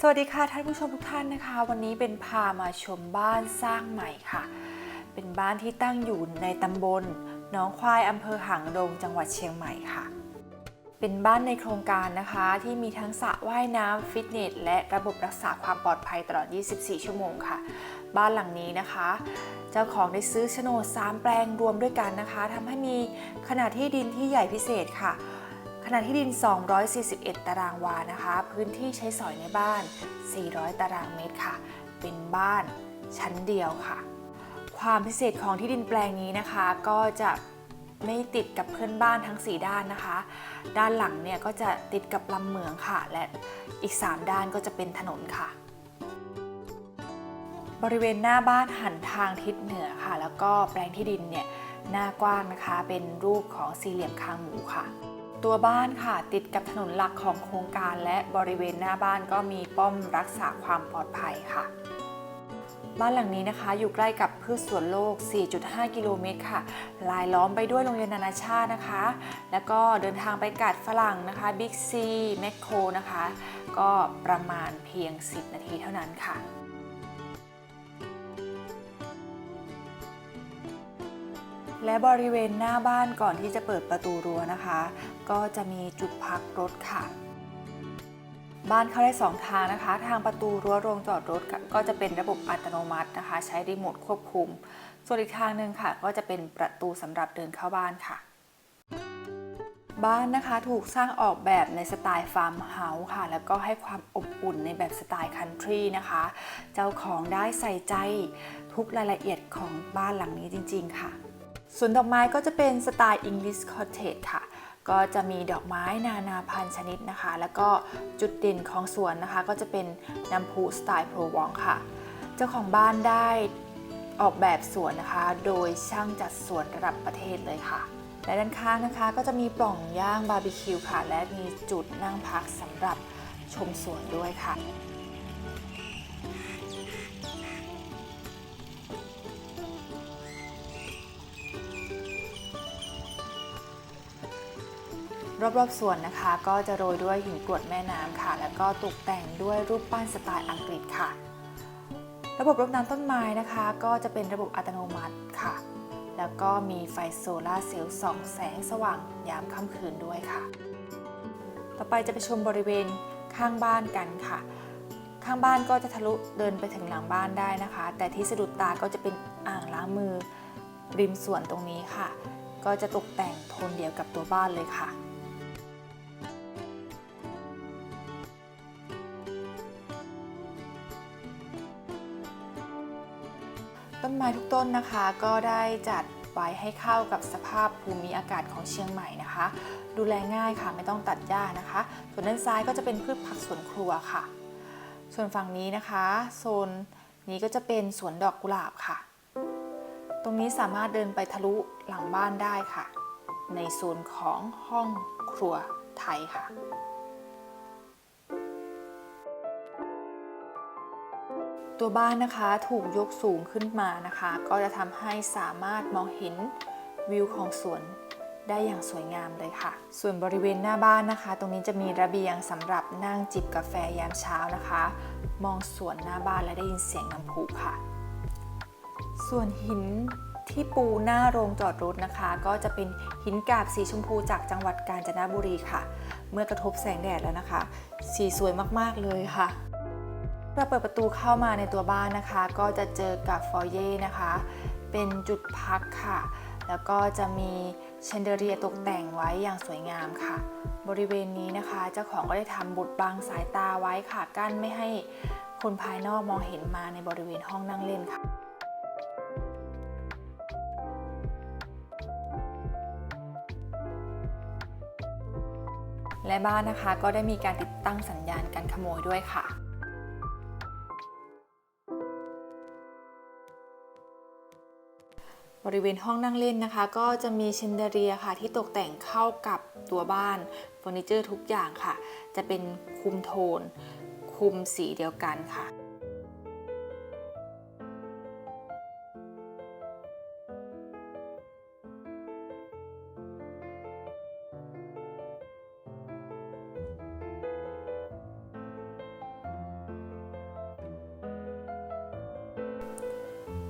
สวัสดีค่ะท่านผู้ชมทุกท่านนะคะ วันนี้เป็นพามาชมบ้านสร้างใหม่ค่ะ เป็นบ้านที่ตั้งอยู่ในตำบลหนองควายอำเภอหางดงจังหวัดเชียงใหม่ค่ะ เป็นบ้านในโครงการนะคะที่มีทั้งสระว่ายน้ำฟิตเนสและระบบรักษาความปลอดภัยตลอด 24 ชั่วโมงค่ะ บ้านหลังนี้นะคะ เจ้าของได้ซื้อโฉนด3แปลงรวมด้วยกันนะคะทำให้มีขนาดที่ดินที่ใหญ่พิเศษค่ะ ขนาดที่ดิน 241 ตารางวานะคะ พื้นที่ใช้สอยในบ้าน 400 ตารางเมตรค่ะ เป็นบ้านชั้นเดียวค่ะ ความพิเศษของที่ดินแปลงนี้นะคะ ก็จะไม่ติดกับเพื่อนบ้านทั้ง 4 ด้านนะคะ ด้านหลังเนี่ยก็จะติดกับลำเหมืองค่ะ และอีก 3 ด้านก็จะเป็นถนนค่ะ บริเวณหน้าบ้านหันทางทิศเหนือค่ะ แล้วก็แปลงที่ดินเนี่ยหน้ากว้างนะคะ เป็นรูปของสี่เหลี่ยมคางหมูค่ะ ตัวบ้านค่ะติดกับถนนหลักของโครงการและบริเวณหน้าบ้านก็มีป้อมรักษาความปลอดภัยค่ะ บ้านหลังนี้นะคะ อยู่ใกล้กับพืชสวนโลก 4.5 กิโลเมตรค่ะ ลายล้อมไปด้วยโรงเรียนนานาชาตินะคะ แล้วก็เดินทางไปกาดฝรั่งนะคะบิ๊กซีแมคโครนะคะ ก็ประมาณเพียง 10 นาทีเท่านั้นค่ะและบริเวณหน้าบ้านก่อนที่จะเปิดประตูรั้วนะคะ ก็จะมีจุดพักรถค่ะ บ้านเข้าได้ 2 ทางนะคะ ทางประตูรั้วโรงจอดรถก็จะเป็นระบบอัตโนมัตินะคะ ใช้รีโมทควบคุม ส่วนอีกทางหนึ่งค่ะ ก็จะเป็นประตูสำหรับเดินเข้าบ้านค่ะบ้านนะคะถูกสร้างออกแบบในสไตล์ฟาร์มเฮาส์ค่ะ แล้วก็ให้ความอบอุ่นในแบบสไตล์คันทรีนะคะ เจ้าของได้ใส่ใจทุกรายละเอียดของบ้านหลังนี้จริงๆค่ะส่วนดอกไม้ก็จะเป็นสไตล์ English Cottage ค่ะ ก็จะมีดอกไม้นานาพันธุ์ชนิดนะคะ แล้วก็จุดเด่นของสวนนะคะ ก็จะเป็นน้ำพุสไตล์โพรวองค่ะ เจ้าของบ้านได้ออกแบบสวนนะคะ โดยช่างจัดสวนระดับประเทศเลยค่ะ และด้านข้างนะคะ ก็จะมีปล่องย่างบาร์บีคิวค่ะ และมีจุดนั่งพักสำหรับชมสวนด้วยค่ะ รอบๆสวนนะคะ ก็จะโรยด้วยหินกรวดแม่น้ำค่ะ แล้วก็ตกแต่งด้วยรูปปั้นสไตล์อังกฤษค่ะ ระบบรดน้ำต้นไม้นะคะ ก็จะเป็นระบบอัตโนมัติค่ะ แล้วก็มีไฟโซลาร์เซลล์ส่องแสงสว่างยามค่ำคืนด้วยค่ะ ต่อไปจะไปชมบริเวณข้างบ้านกันค่ะ ข้างบ้านก็จะทะลุเดินไปถึงหลังบ้านได้นะคะ แต่ที่สะดุดตาก็จะเป็นอ่างล้างมือริมสวนตรงนี้ค่ะ ก็จะตกแต่งโทนเดียวกับตัวบ้านเลยค่ะ ไม้ทุกต้นนะคะ ก็ได้จัดไว้ให้เข้ากับสภาพภูมิอากาศของเชียงใหม่นะคะ ดูแลง่ายค่ะไม่ต้องตัดหญ้านะคะ ส่วนด้านซ้ายก็จะเป็นพืชผักสวนครัวค่ะ ส่วนฝั่งนี้นะคะ โซนนี้ก็จะเป็นสวนดอกกุหลาบค่ะ ตรงนี้สามารถเดินไปทะลุหลังบ้านได้ค่ะ ในโซนของห้องครัวไทยค่ะ ตัวบ้านนะคะถูกยกสูงขึ้นมานะคะ ก็จะทำให้สามารถมองเห็นวิวของสวนได้อย่างสวยงามเลยค่ะ ส่วนบริเวณหน้าบ้านนะคะ ตรงนี้จะมีระเบียงสำหรับนั่งจิบกาแฟยามเช้านะคะ มองสวนหน้าบ้านและได้ยินเสียงน้ำพุค่ะ ส่วนหินที่ปูหน้าโรงจอดรถนะคะ ก็จะเป็นหินกาบสีชมพูจากจังหวัดกาญจนบุรีค่ะ เมื่อกระทบแสงแดดแล้วนะคะ สีสวยมากๆเลยค่ะ เราเปิดประตูเข้ามาในตัวบ้านนะคะ ก็จะเจอกับฟอยเย่นะคะ เป็นจุดพักค่ะ แล้วก็จะมีเชนเดอเรียตกแต่งไว้อย่างสวยงามค่ะ บริเวณนี้นะคะเจ้าของก็ได้ทำบุดบังสายตาไว้ค่ะ กั้นไม่ให้คนภายนอกมองเห็นมาในบริเวณห้องนั่งเล่นค่ะและบ้านนะคะก็ได้มีการติดตั้งสัญญาณการขโมยด้วยค่ะ บริเวณห้องนั่งเล่นนะคะ ก็จะมีเชนเดเรียค่ะ ที่ตกแต่งเข้ากับตัวบ้านเฟอร์นิเจอร์ทุกอย่างค่ะ จะเป็นคุมโทน คุมสีเดียวกันค่ะ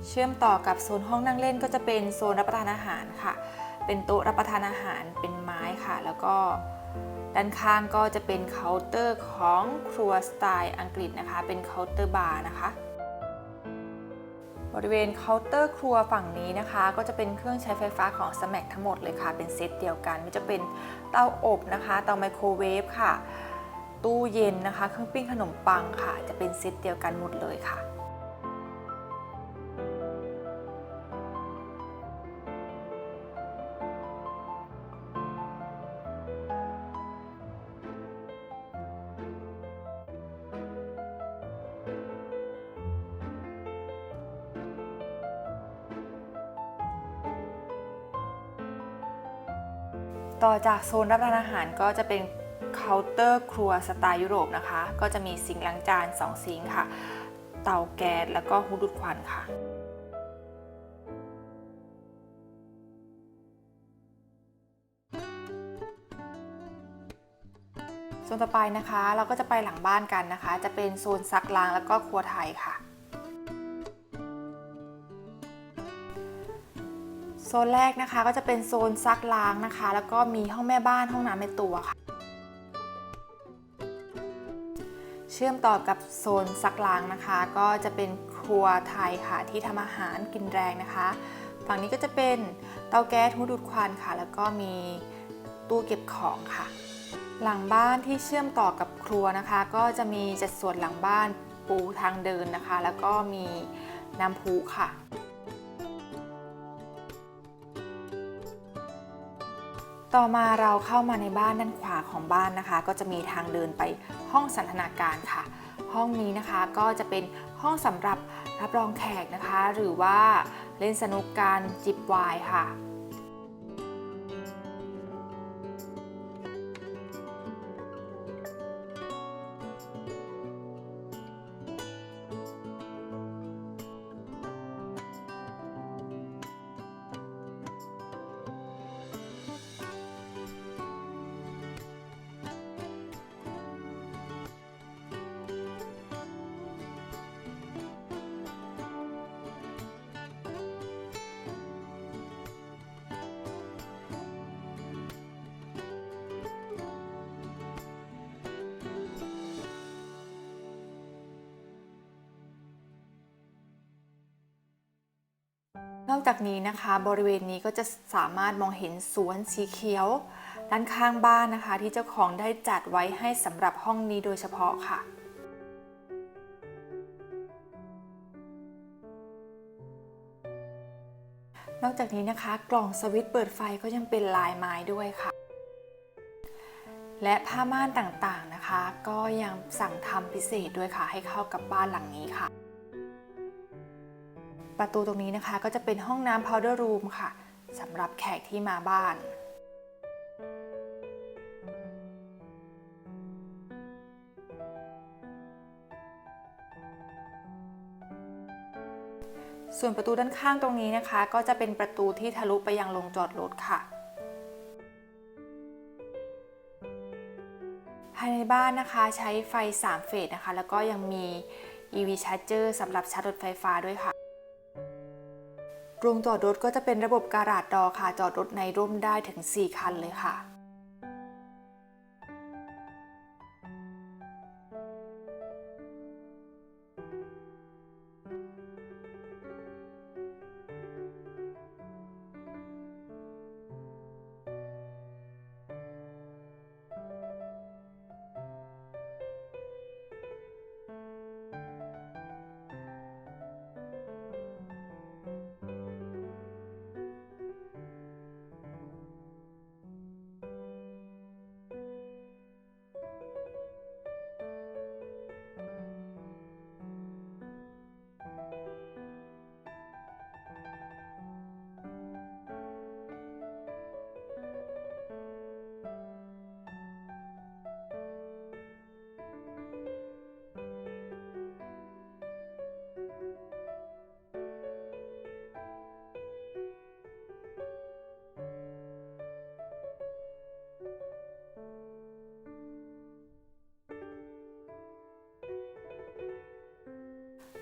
เชื่อมต่อกับโซนห้องนั่งเล่นก็จะเป็นโซนรับประทานอาหารค่ะ เป็นโต๊ะรับประทานอาหารเป็นไม้ค่ะ แล้วก็ด้านข้างก็จะเป็นเคาน์เตอร์ของครัวสไตล์อังกฤษนะคะ เป็นเคาน์เตอร์บาร์นะคะ บริเวณเคาน์เตอร์ครัวฝั่งนี้นะคะ ก็จะเป็นเครื่องใช้ไฟฟ้าของ s m a c ทั้งหมดเลยค่ะ เป็นเซตเดียวกันไม่จะเป็นเตาอบนะคะ เตาไมโครเวฟค่ะ ตู้เย็นนะคะ เครื่องปิ้งขนมปังค่ะ จะเป็นเซตเดียวกันหมดเลยค่ะ ต่อจากโซนรับประทานอาหารก็จะเป็นเคาน์เตอร์ครัวสไตล์ยุโรปนะคะ ก็จะมีซิงค์ล้างจาน2ซิงค์ค่ะ เตาแก๊สแล้วก็ฮูดูดควันค่ะโซนต่อไปนะคะ เราก็จะไปหลังบ้านกันนะคะ จะเป็นโซนซักล้างแล้วก็ครัวไทยค่ะ โซนแรกนะคะก็จะเป็นโซนซักล้างนะคะ แล้วก็มีห้องแม่บ้านห้องน้ำในตัวค่ะ เชื่อมต่อกับโซนซักล้างนะคะ ก็จะเป็นครัวไทยค่ะที่ทำอาหารกินแรงนะคะ ฝั่งนี้ก็จะเป็นเตาแก๊สหูดูดควันค่ะ แล้วก็มีตู้เก็บของค่ะ หลังบ้านที่เชื่อมต่อกับครัวนะคะ ก็จะมีจัดส่วนหลังบ้านปูทางเดินนะคะ แล้วก็มีน้ำพุค่ะ ต่อมาเราเข้ามาในบ้านด้านขวาของบ้านนะคะ ก็จะมีทางเดินไปห้องสันทนาการค่ะ ห้องนี้นะคะก็จะเป็นห้องสำหรับรับรองแขกนะคะ หรือว่าเล่นสนุกการจิบไวน์ค่ะ นอกจากนี้นะคะบริเวณนี้ก็จะสามารถมองเห็นสวนสีเขียว ด้านข้างบ้านนะคะ ที่เจ้าของได้จัดไว้ให้สำหรับห้องนี้โดยเฉพาะค่ะนอกจากนี้นะคะ กล่องสวิตช์เปิดไฟก็ยังเป็นลายไม้ด้วยค่ะ และผ้าม่านต่างๆนะคะ ก็ยังสั่งทำพิเศษด้วยค่ะ ให้เข้ากับบ้านหลังนี้ค่ะ ประตูตรงนี้นะคะก็จะเป็นห้องน้ำ powder room ค่ะสำหรับแขกที่มาบ้านส่วนประตูด้านข้างตรงนี้นะคะ ก็จะเป็นประตูที่ทะลุไปยังโรงจอดรถค่ะ ภายในบ้านนะคะใช้ไฟ 3 เฟสนะคะ แล้วก็ยังมี EV Charger สำหรับชาร์จรถไฟฟ้าด้วยค่ะ โรงจอดรถก็จะเป็นระบบการาดดอค่ะ จอดรถในร่มได้ถึง 4 คันเลยค่ะ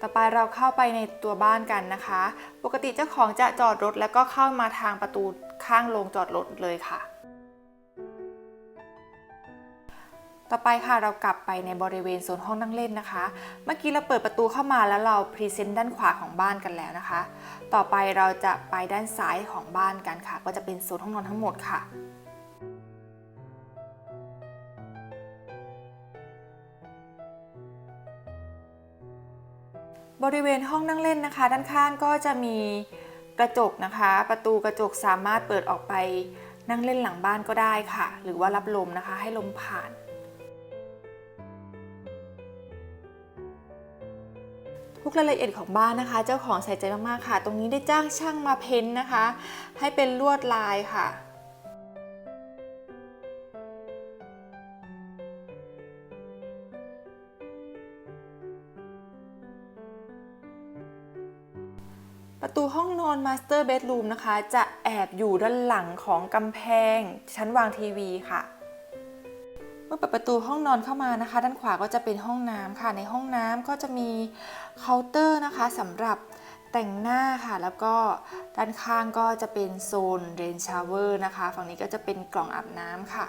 ต่อไปเราเข้าไปในตัวบ้านกันนะคะ ปกติเจ้าของจะจอดรถแล้วก็เข้ามาทางประตูข้างโรงจอดรถเลยค่ะ ต่อไปค่ะเรากลับไปในบริเวณโซนห้องนั่งเล่นนะคะ เมื่อกี้เราเปิดประตูเข้ามาแล้วเราพรีเซนต์ด้านขวาของบ้านกันแล้วนะคะ ต่อไปเราจะไปด้านซ้ายของบ้านกันค่ะ ก็จะเป็นโซนห้องนอนทั้งหมดค่ะ บริเวณห้องนั่งเล่นนะคะ ด้านข้างก็จะมีกระจกนะคะ ประตูกระจกสามารถเปิดออกไปนั่งเล่นหลังบ้านก็ได้ค่ะ หรือว่ารับลมนะคะ ให้ลมผ่าน ทุกรายละเอียดของบ้านนะคะ เจ้าของใส่ใจมากๆค่ะ ตรงนี้ได้จ้างช่างมาเพ้นนะคะ ให้เป็นลวดลายค่ะ ประตูห้องนอนมาสเตอร์เบดรูมนะคะ จะแอบอยู่ด้านหลังของกำแพง ชั้นวางทีวีค่ะ เมื่อเปิดประตูห้องนอนเข้ามานะคะ ด้านขวาก็จะเป็นห้องน้ำค่ะ ในห้องน้ำก็จะมีเคาน์เตอร์นะคะสำหรับแต่งหน้าค่ะ แล้วก็ด้านข้างก็จะเป็นโซนเรนชาวเวอร์นะคะ ฝั่งนี้ก็จะเป็นกล่องอาบน้ำค่ะ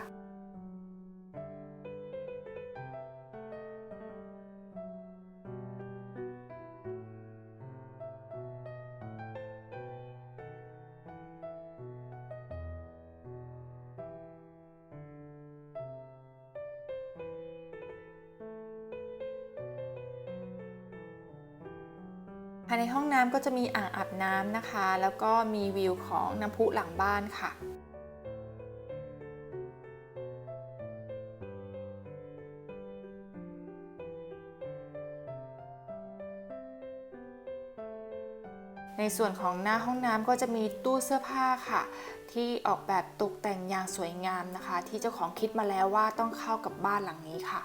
ภายในห้องน้ำก็จะมีอ่างอาบน้ำนะคะ แล้วก็มีวิวของน้ำพุหลังบ้านค่ะในส่วนของหน้าห้องน้ำก็จะมีตู้เสื้อผ้าค่ะ ที่ออกแบบตกแต่งอย่างสวยงามนะคะ ที่เจ้าของคิดมาแล้วว่าต้องเข้ากับบ้านหลังนี้ค่ะ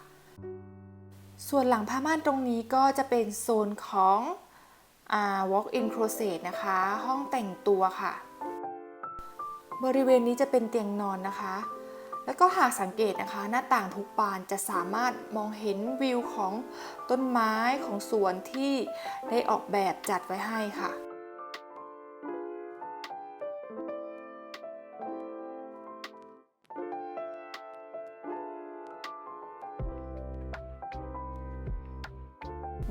ส่วนหลังผ้าม่านตรงนี้ก็จะเป็นโซนของ walk in closet นะคะ ห้องแต่งตัวค่ะ บริเวณนี้จะเป็นเตียงนอนนะคะ แล้วก็หากสังเกตนะคะ หน้าต่างทุกบานจะสามารถมองเห็นวิวของต้นไม้ของสวนที่ได้ออกแบบจัดไว้ให้ค่ะ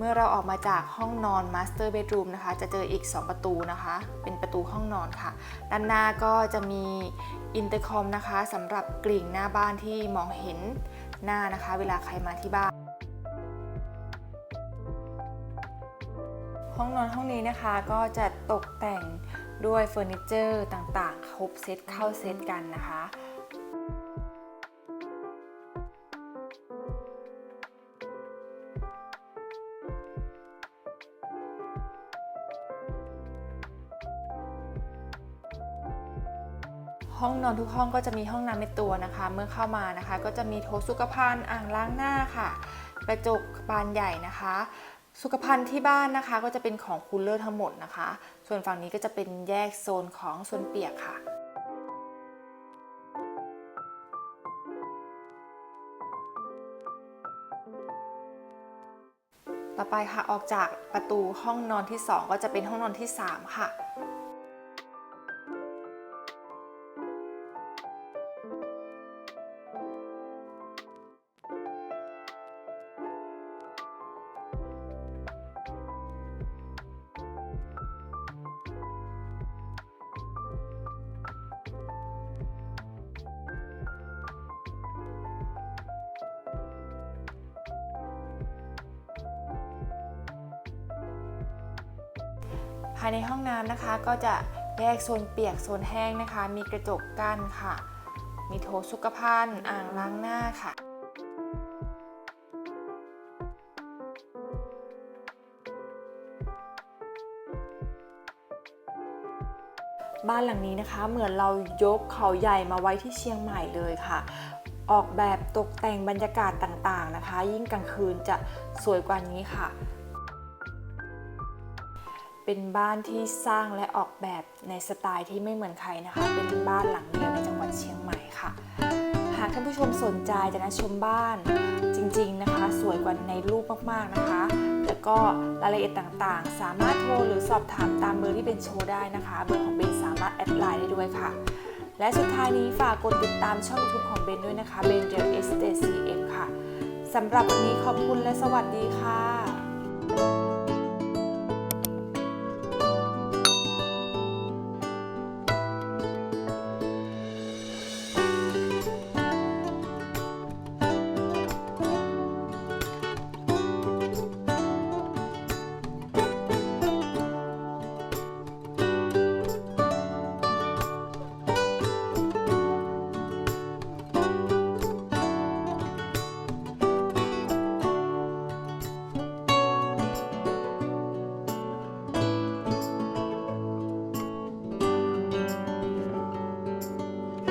เมื่อเราออกมาจากห้องนอน Master Bedroom นะคะ จะเจออีก 2 ประตูนะคะ เป็นประตูห้องนอนค่ะ ด้านหน้าก็จะมีอินเตอร์คอมนะคะสำหรับกลิ่งหน้าบ้านที่มองเห็นหน้านะคะ เวลาใครมาที่บ้าน ห้องนอนห้องนี้นะคะก็จะตกแต่งด้วยเฟอร์นิเจอร์ต่างๆ ครบเซตเข้าเซตกันนะคะ ห้องนอนทุกห้องก็จะมีห้องน้ำในตัวนะคะ เมื่อเข้ามานะคะ ก็จะมีโถสุขภัณฑ์อ่างล้างหน้าค่ะ กระจกบานใหญ่นะคะ สุขภัณฑ์ที่บ้านนะคะ ก็จะเป็นของคูลเลอร์ทั้งหมดนะคะ ส่วนฝั่งนี้ก็จะเป็นแยกโซนของโซนเปียกค่ะต่อไปค่ะออกจากประตูห้องนอนที่ 2 ก็จะเป็นห้องนอนที่ 3 ค่ะ ภายในห้องน้ำนะคะ ก็จะแยกโซนเปียกโซนแห้งนะคะ มีกระจกกั้นค่ะ มีโถสุขภัณฑ์อ่างล้างหน้าค่ะบ้านหลังนี้นะคะเหมือนเรายกเขาใหญ่มาไว้ที่เชียงใหม่เลยค่ะ ออกแบบตกแต่งบรรยากาศต่างๆนะคะ ยิ่งกลางคืนจะสวยกว่านี้ค่ะ เป็นบ้านที่สร้างและออกแบบในสไตล์ที่ไม่เหมือนใครนะคะ เป็นบ้านหลังเดียวในจังหวัดเชียงใหม่ค่ะ หากท่านผู้ชมสนใจจะนะชมบ้านจริงๆนะคะ สวยกว่าในรูปมากๆนะคะ แล้วก็รายละเอียดต่างๆ สามารถโทรหรือสอบถามตามเบอร์ที่เป็นโชว์ได้นะคะ เบอร์ของเบนสามารถแอดไลน์ได้ด้วยค่ะ และสุดท้ายนี้ฝากกดติดตามช่อง YouTube ของเบนด้วยนะคะเบนเดลเอสเตซีเอ็มค่ะสำหรับวันนี้ขอบคุณและสวัสดีค่ะ